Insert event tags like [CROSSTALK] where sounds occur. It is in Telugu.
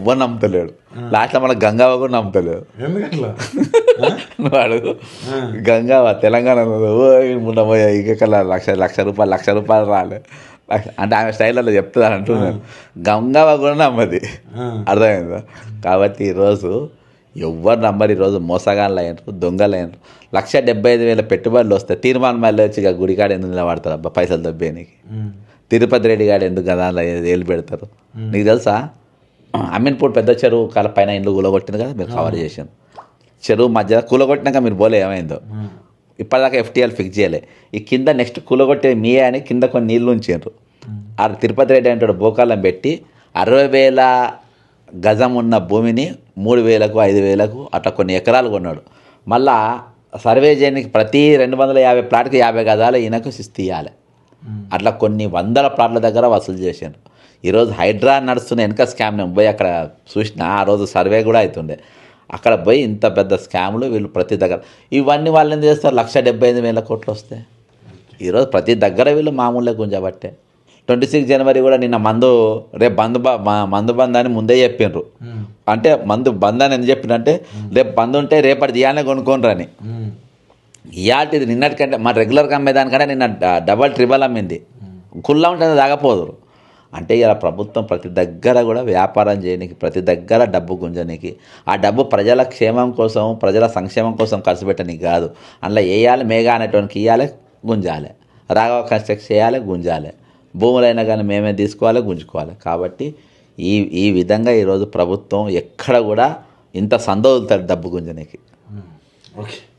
ఎవ్వరు నమ్ముతలేడు. లాస్ట్లో మన గంగావ కూడా నమ్ముతలేడు. [LAUGHS] వాడు గంగావ తెలంగాణ ఉండబోయా ఇక లక్ష లక్ష రూపాయలు లక్ష రూపాయలు రాలే. అంటే ఆమె స్టైల్లో చెప్తుంది అంటున్నాను గంగావ కూడా నమ్మది. అర్థమైందా? కాబట్టి ఈరోజు ఎవ్వరు నమ్మరు. ఈరోజు మోసగాళ్ళు అయ్యారు దొంగలు అయ్యారు లక్ష డెబ్బై ఐదు వేల పెట్టుబడులు వస్తాయి తీర్మానం మళ్ళీ వచ్చి ఇక గుడికాడ ఎందుకు నిలబడతారు అబ్బా పైసలు దబ్బేనికి? తిరుపతి రెడ్డి గారు ఎందుకు కదా అలా ఏళ్ళు పెడతారు నీకు తెలుసా? అమీన్పూర్ పెద్ద చెరువు కాల పైన ఇండ్లు కూలగొట్టింది కదా మీరు కవర్ చేశాను చెరువు మధ్య కూలగొట్టినాక మీరు పోలే ఏమైందో? ఇప్పటిదాకా ఎఫ్టీఎల్ ఫిక్స్ చేయలే. ఈ కింద నెక్స్ట్ కూలగొట్టే మీయే అని కింద కొన్ని నీళ్ళు ఉంచారు. ఆ. తిరుపతి రెడ్డి అంటాడు బోకాలం పెట్టి అరవై వేల గజం ఉన్న భూమిని మూడు వేలకు ఐదు వేలకు అట్లా కొన్ని ఎకరాలు కొన్నాడు. మళ్ళా సర్వే చేయడానికి ప్రతి రెండు వందల యాభై ప్లాట్కి యాభై గజాలు ఈయనకు శిస్తు ఇవ్వాలి అట్లా కొన్ని వందల ప్లాట్ల దగ్గర వసూలు చేశాను ఈరోజు హైడ్రా నడుస్తున్న వెనక స్కామ్ నేను పోయి అక్కడ చూసిన ఆ రోజు సర్వే కూడా అవుతుండే అక్కడ పోయి ఇంత పెద్ద స్కామ్లు వీళ్ళు ప్రతి దగ్గర. ఇవన్నీ వాళ్ళు ఏం చేస్తారు? లక్ష డెబ్బై ఐదు వేల కోట్లు వస్తాయి ఈరోజు ప్రతి దగ్గర వీళ్ళు మామూలుగా గుంజబట్టే ట్వంటీ సిక్స్ జనవరి కూడా నిన్న మందు రేపు బంద్ మందు బంద్ అని ముందే చెప్పిండ్రు అంటే మందు బంద్ అని ఎందుకు చెప్పిండ్రు రేపు బంద్ ఉంటే రేపటి దియానే కొనుక్కోనరు అని ఇయాటిది నిన్నటికంటే మా రెగ్యులర్గా అమ్మేదానికంటే నిన్న డబల్ ట్రిబల్ అమ్మింది. కుల్లా ఉంటుంది తాగపోదురు. అంటే ఇలా ప్రభుత్వం ప్రతి దగ్గర కూడా వ్యాపారం చేయడానికి ప్రతి దగ్గర డబ్బు గుంజడానికి ఆ డబ్బు ప్రజల క్షేమం కోసం ప్రజల సంక్షేమం కోసం ఖర్చు పెట్టడానికి కాదు. అందులో వేయాలి మేఘా అనేటువంటి ఇవ్వాలి గుంజాలి. రాఘవ కన్స్ట్రక్ట్ చేయాలి గుంజాలి. భూములైనా కానీ మేమే తీసుకోవాలి గుంజుకోవాలి. కాబట్టి ఈ ఈ విధంగా ఈరోజు ప్రభుత్వం ఎక్కడ కూడా ఇంత సందోదులుతారు డబ్బు గుంజనికి. Okay hmm.